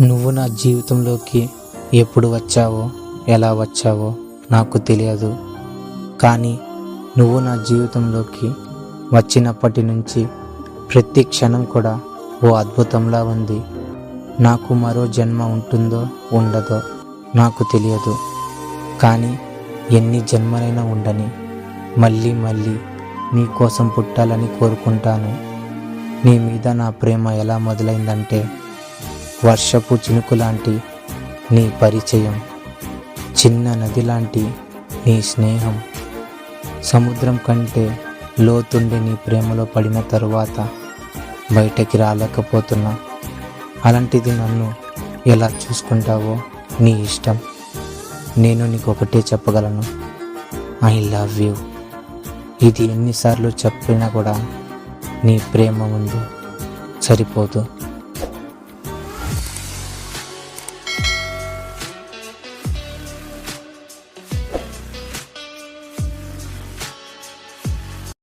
నువ్వు నా జీవితంలోకి ఎప్పుడు వచ్చావో ఎలా వచ్చావో నాకు తెలియదు. కానీ నువ్వు నా జీవితంలోకి వచ్చినప్పటి నుంచి ప్రతి క్షణం కూడా ఓ అద్భుతంలా ఉంది. నాకు మరో జన్మ ఉంటుందో ఉండదో నాకు తెలియదు. కానీ ఎన్ని జన్మలైనా ఉండని మళ్ళీ మళ్ళీ నీ కోసం పుట్టాలని కోరుకుంటాను. నీ మీద నా ప్రేమ ఎలా మొదలైందంటే వర్షపు చినుకు లాంటి నీ పరిచయం చిన్న నది లాంటి నీ స్నేహం సముద్రం కంటే లోతుండి నీ ప్రేమలో పడిన తరువాత బయటకి రాలేకపోతున్నా అలాంటిది నన్ను ఎలా చూసుకుంటావో నీ ఇష్టం. నేను నీకు ఒకటే చెప్పగలను. I love you. ఇది ఎన్నిసార్లు చెప్పినా కూడా నీ ప్రేమ ముందు సరిపోదు.